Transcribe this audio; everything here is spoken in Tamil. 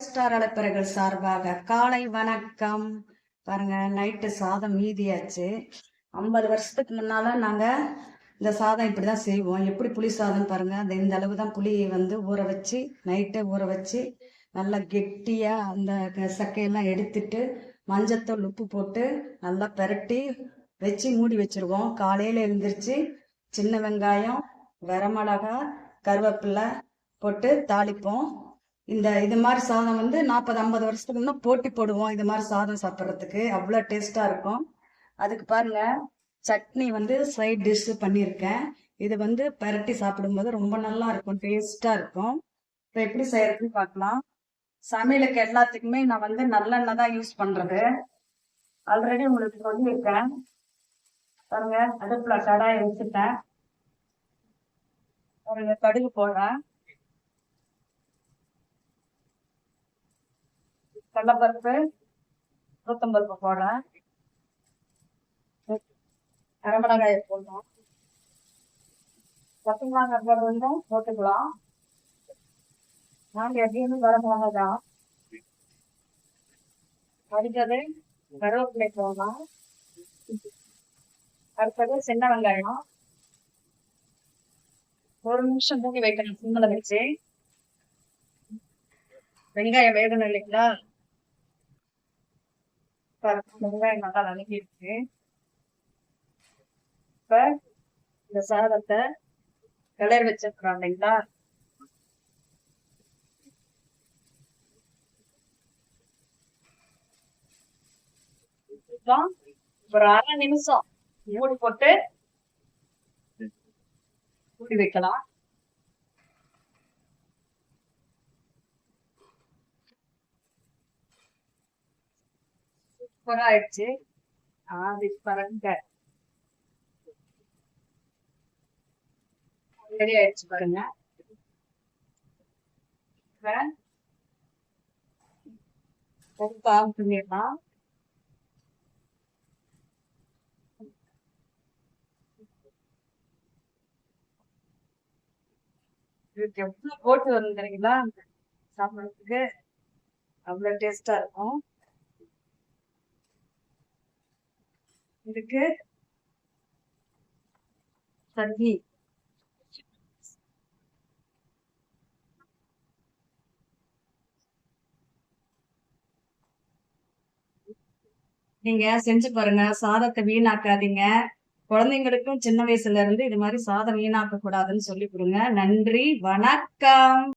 ஸ்டார் அழைப்பறைகள் சார்பாக காலை வணக்கம். பாருங்க நைட்டு சாதம் மீதியாச்சு. ஐம்பது வருஷத்துக்கு முன்னால நாங்க இந்த சாதம் இப்படிதான் செய்வோம். எப்படி புளி சாதம் பாருங்க அந்த இந்த அளவு தான் புளியை வந்து ஊற வச்சு நைட்டே ஊற வச்சு நல்லா கெட்டியா அந்த க- சக்கையெல்லாம் எடுத்துட்டு மஞ்சத்தூள் உப்பு போட்டு நல்லா பெரட்டி வச்சு மூடி வச்சிருவோம். காலையில எழுந்திரிச்சு சின்ன வெங்காயம் வரமிளகா கருவேப்பிலை போட்டு தாளிப்போம். இந்த இது மாதிரி சாதம் வந்து நாற்பது ஐம்பது வருஷத்துக்கு முன்ன போட்டி போடுவோம். இது மாதிரி சாதம் சாப்பிட்றதுக்கு. அவ்வளோ டேஸ்டா இருக்கும். அதுக்கு பாருங்க சட்னி வந்து சைட் டிஷ் பண்ணியிருக்கேன். இது வந்து பரட்டி சாப்பிடும்போது ரொம்ப நல்லா இருக்கும் டேஸ்டா இருக்கும். இப்போ எப்படி செய்யறதுன்னு பார்க்கலாம். சமையலுக்கு எல்லாத்துக்குமே நான் வந்து நல்லெண்ணெய் தான் யூஸ் பண்றது. ஆல்ரெடி உங்களுக்கு சொல்லியிருக்கேன். பாருங்க அடுப்புல கடாயை வச்சுட்டேன். பாருங்க கடுகு போடுறேன். கடலப்பருப்பு உளுத்தம்பருப்பு போடுறேன். அரைமிளகாய போடுறோம். பச்சை மிளகாய் வந்து போட்டுக்கலாம். நாங்கள் எப்பயுமே வர மிளகாய் தான். அடுத்தது கருவேப்பிலை போடலாம். அடுத்தது சின்ன வெங்காயம். ஒரு நிமிஷம் மூடி வைக்கணும் சிம்மில் வச்சு. வெங்காயம் வேகணும் இல்லைங்களா? வெங்காயம் நல்லா வதங்கிடுச்சு இப்ப இந்த சாதத்தை கிளறி வச்சிருக்கிறோம் இல்லைங்களா? ஒரு அரை நிமிஷம் மூடி போட்டு மூடி வைக்கலாம். சூப்பரா ஆயிடுச்சு ஆதி பரங்க. ரெடி ஆயிடுச்சு பாருங்க. இப்ப பண்ணிடலாம். இதுக்கு எவ்வளவு போட்டு வரும் தெரியுங்களா சாப்பிடுறதுக்கு? அவ்வளவு டேஸ்டா இருக்கும். இதுக்கு சட்னி நீங்க செஞ்சு பாருங்க சாதத்தை வீணாக்காதீங்க. குழந்தைங்களுக்கும் சின்ன வயசுல இருந்து இது மாதிரி சாதம் வீணாக்க கூடாதுன்னு சொல்லி கொடுங்க. நன்றி வணக்கம்.